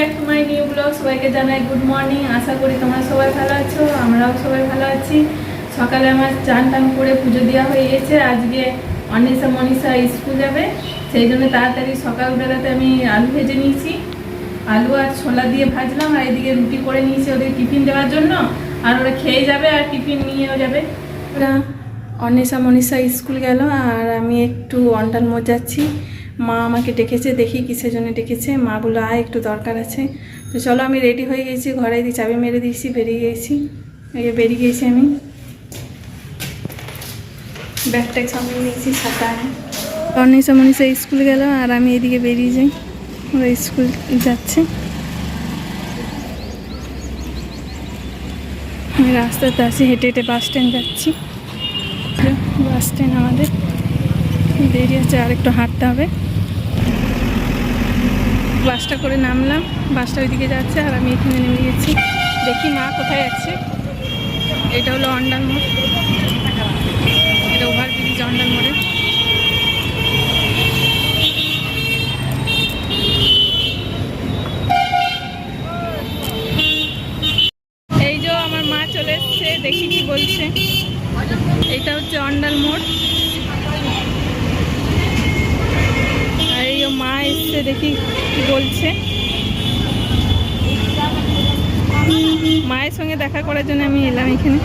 Back to my new blog সবাইকে জানাই good morning আশা করি তোমরা সবাই ভালো আছো, আমরাও সবাই ভালো আছি। সকালে আমার চান টান করে পুজো দেওয়া হয়ে গেছে। আজকে অনিশা মনীষা স্কুল যাবে, সেই জন্য তাড়াতাড়ি সকালবেলাতে আমি আলু ভেজে নিয়েছি। আলু আর ছোলা দিয়ে ভাজলাম, আর এদিকে রুটি করে নিয়েছি ওদের টিফিন দেওয়ার জন্য। আর ওরা খেয়ে যাবে আর টিফিন নিয়েও যাবে। ওরা অনিশা মনীষা স্কুল গেল, আর আমি একটু অন্ডাল মোজাচ্ছি মা আমাকে ডেকেছে, দেখি কিসের জন্য ডেকেছে। মা বলল, আয়, একটু দরকার আছে। তো চলো, আমি রেডি হয়ে গেছি ঘরে দিয়ে চাবি মেরে দিয়েছি, বেরিয়ে গেছি। বেরিয়ে গেছি আমি। ব্যাগট্যাগ সামনে নিয়েছি, ছাতা অনিশা মনীষা স্কুল গেল, আর আমি এদিকে বেরিয়ে যাই। ওরা স্কুল যাচ্ছে। আমি রাস্তাতে আছি, হেঁটে হেঁটে বাস স্ট্যান্ড যাচ্ছি। বাস স্ট্যান্ড আমাদের। দেরি আছে আর একটু হাঁটতে হবে। বাসটা করে নামলাম, বাসটা ওইদিকে যাচ্ছে আর আমি এখানে নেমে গেছি। দেখি মা কোথায় আছে। এটা হলো অন্ডাল মোড়। এটা ওভারব্রিজ অন্ডাল মোড়ে এই যে আমার মা চলে এসছে দেখি কি বলছে এটা হচ্ছে অন্ডাল মোড় আর এই যে মা এসছে দেখি কি বলছে। মায়ের সঙ্গে দেখা করার জন্য আমি এলাম এখানে।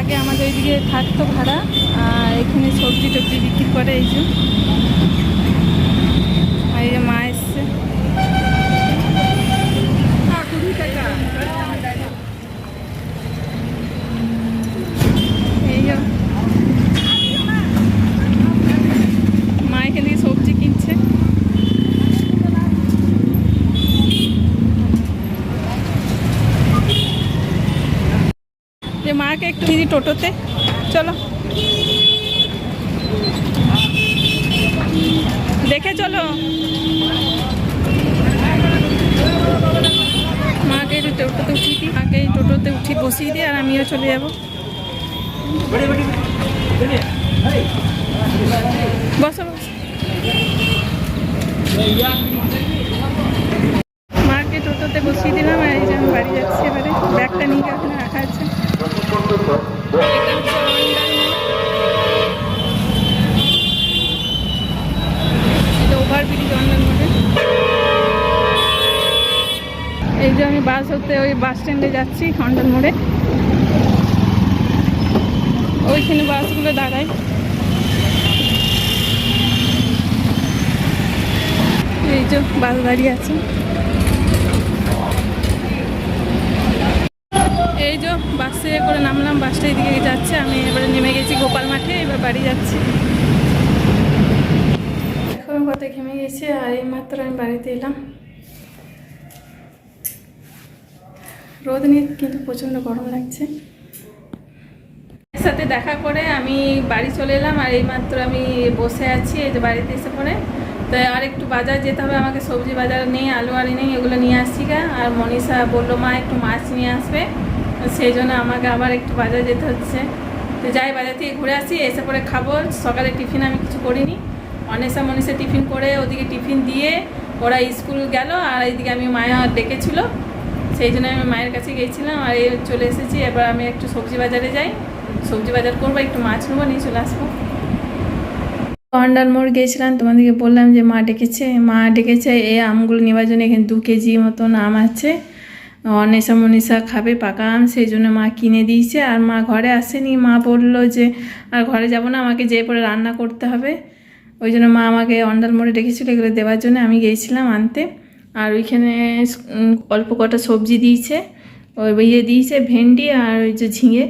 আগে আমাদের ওইদিকে থাকতো ভাড়া, আর এখানে সবজি টবজি বিক্রি করে এই যে আর এই যে মা এসছে এই যে মা এখান থেকে সবজি কিনছে যে মাকে একটু দিদি টোটোতে। চলো। দেখে চলো। মাকে একটু টোটোতে উঠিয়ে দিই, মাকে টোটোতে উঠি বসিয়ে দিই, আর আমিও চলে যাব। বসো বসো। বাস হতে ওই বাস স্ট্যান্ডে যাচ্ছি অন্ডাল মোড়ে। ওইখানে বাসগুলো দাঁড়ায়। এই যে বাস দাঁড়িয়ে আছে। এই যে বাসে করে নামলাম বাসটা এদিকে যাচ্ছে, আমি এবারে নেমে গেছি গোপাল মাঠে, এবার বাড়ি যাচ্ছি। এখন কত ঘেমে গেছি, আর এই মাত্র আমি বাড়িতে এলাম। রোদ নিয়ে কিন্তু প্রচণ্ড গরম লাগছে। সাথে দেখা করে আমি বাড়ি চলে এলাম, আর এই মাত্র আমি বসে আছি, এই যে বাড়িতে এসে পরে তো আর একটু বাজার যেতে হবে, আমাকে সবজি বাজার নেই, আলু আলি নেই, এগুলো নিয়ে আসছি গা। আর মনীষা বলল, মা, একটু মাছ নিয়ে আসবে। সেই জন্য আমাকে আবার একটু বাজার যেতে হচ্ছে। তো যাই, বাজার থেকে ঘুরে আসি, এসে পরে খাব। সকালে টিফিন আমি কিছু করিনি। অনেসা মনীষা টিফিন করে ওদিকে টিফিন দিয়ে ওরা স্কুল গেল, আর এইদিকে আমি মায়া ডেকেছিল। সেই জন্য আমি মায়ের কাছে গিয়েছিলাম আর এই চলে এসেছি। এবার আমি একটু সবজি বাজারে যাই। সবজি বাজার করব, একটু মাছ নেব, নিয়ে চলে আসব। কন্ডার মোড় গিয়েছিলাম, তোমাদেরকে বললাম যে মা ডেকেছে মা ডেকেছে, এই আমগুলো নেওয়ার জন্য এখানে দু কেজি মতন আম আছে। অনেশা মনীষা খাবে পাকা আম, সেই জন্য মা কিনে দিয়েছে আর মা ঘরে আসেনি। মা বলল যে, আর ঘরে যাব না, আমাকে যেয়ে পরে রান্না করতে হবে। ওই জন্য মা আমাকে অন্ডাল মোড়ে ডেকেছিল, এগুলো দেওয়ার জন্য আমি গিয়েছিলাম আনতে। আর ওইখানে অল্প কটা সবজি দিয়েছে, ওই ইয়ে দিয়েছে ভেন্ডি আর ওই যে ঝিঙে।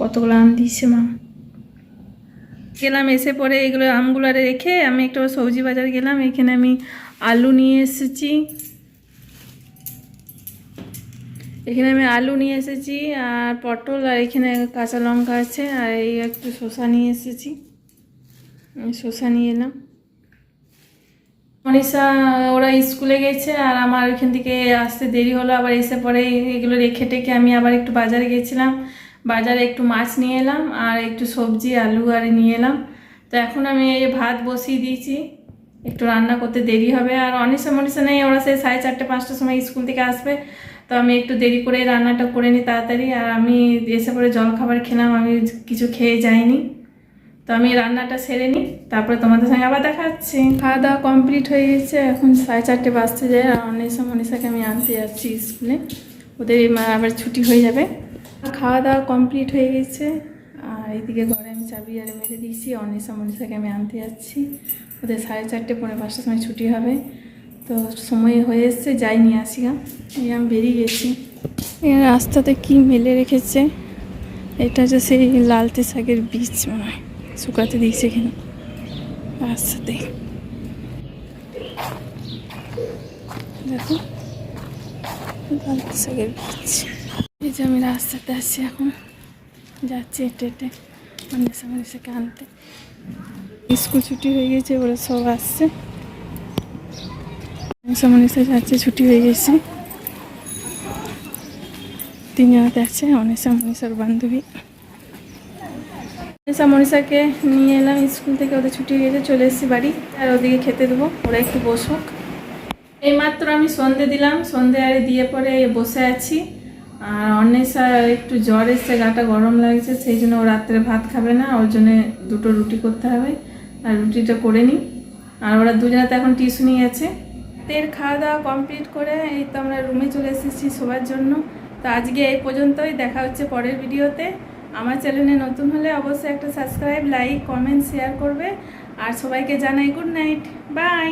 কতগুলো আম দিয়েছে মা? গেলাম, এসে পরে এগুলো আমগুলো রেখে আমি একটু সবজি বাজার গেলাম, এখানে আমি আলু নিয়ে এসেছি। এখানে আমি আলু নিয়ে এসেছি আর পটল আর এখানে কাঁচা লঙ্কা আছে আর এই একটু শসা নিয়ে এসেছি। শসা নিয়ে এলাম। মনীষা, ওরা স্কুলে গেছে আর আমার ওইখান থেকে আসতে দেরি হলো। আবার এসে পরে এগুলো রেখে টেখে আমি আবার একটু বাজারে গেছিলাম। বাজারে একটু মাছ নিয়ে এলাম আর একটু সবজি, আলু আর নিয়ে এলাম। তো এখন আমি এই ভাত বসিয়ে দিয়েছি। একটু রান্না করতে দেরি হবে আর অনিশা মনীষা নেই, ওরা সেই সাড়ে চারটে, পাঁচটার সময় স্কুল থেকে আসবে। তো আমি একটু দেরি করে রান্নাটা করে নিই তাড়াতাড়ি। আর আমি এসে পরে জলখাবার খেলাম, আমি কিছু খেয়ে যাইনি। তো আমি রান্নাটা সেরে নিই, তারপরে তোমাদের সঙ্গে আবার দেখা হচ্ছে। খাওয়া দাওয়া কমপ্লিট হয়ে গেছে, এখন সাড়ে চারটে বাজতে যায়, আর অনেসা মনীষাকে আমি আনতে যাচ্ছি স্কুলে। ওদের আবার ছুটি হয়ে যাবে। খাওয়া দাওয়া কমপ্লিট হয়ে গেছে, আর এইদিকে ঘরে আমি চাবি আরে মেরে দিয়েছি, অনেসা মনীষাকে আমি আনতে যাচ্ছি। ওদের সাড়ে চারটে পনেরো পাঁচটার সময় ছুটি হবে। তো সময় হয়ে এসছে, যাই নিয়ে আসি এই আমি বেরিয়ে গেছি। রাস্তাতে কি মেলে রেখেছে, এটা হচ্ছে সেই লালতে শাকের বীজ মনে হয়। শুকাতে দিয়েছে এখানে। রাস্তাতে দেখো। এই যে আমি রাস্তাতে আসছি এখন। যাচ্ছি হেঁটে হেঁটে। মানুষের মানুষকে আনতে স্কুল ছুটি হয়ে গেছে ওরা সব আসছে। মনীষা মনীষা যাচ্ছে, ছুটি হয়ে গেছে। তিনজন যাচ্ছে অনিশা মনীষার বান্ধবী। মনীষা মনীষাকে নিয়ে এলাম, স্কুল থেকে ওদের ছুটি হয়ে গেছে, চলে এসেছি বাড়ি। আর ওদিকে খেতে দেবো, ওরা একটু বসুক। এইমাত্র আমি সন্ধে দিলাম, সন্ধে আরে দিয়ে পরে বসে আছি। আর অন্বেষা, একটু জ্বর এসছে, গাটা গরম লাগছে, সেই জন্য ও রাত্রে ভাত খাবে না, ওর জন্য দুটো রুটি করতে হবে। আর রুটিটা করে নিই। আর ওরা দুজনে তো এখন টিউশনি আছে। তের খাওয়া দাওয়া কমপ্লিট করে, এই তো আমরা রুমে চলে এসেছি সবার জন্য। তো আজকে এই পর্যন্তই, দেখা হচ্ছে পরের ভিডিওতে আমার চ্যানেলে নতুন হলে অবশ্যই একটা সাবস্ক্রাইব, লাইক, কমেন্ট, শেয়ার করবে। আর সবাইকে জানাই গুড নাইট। বাই!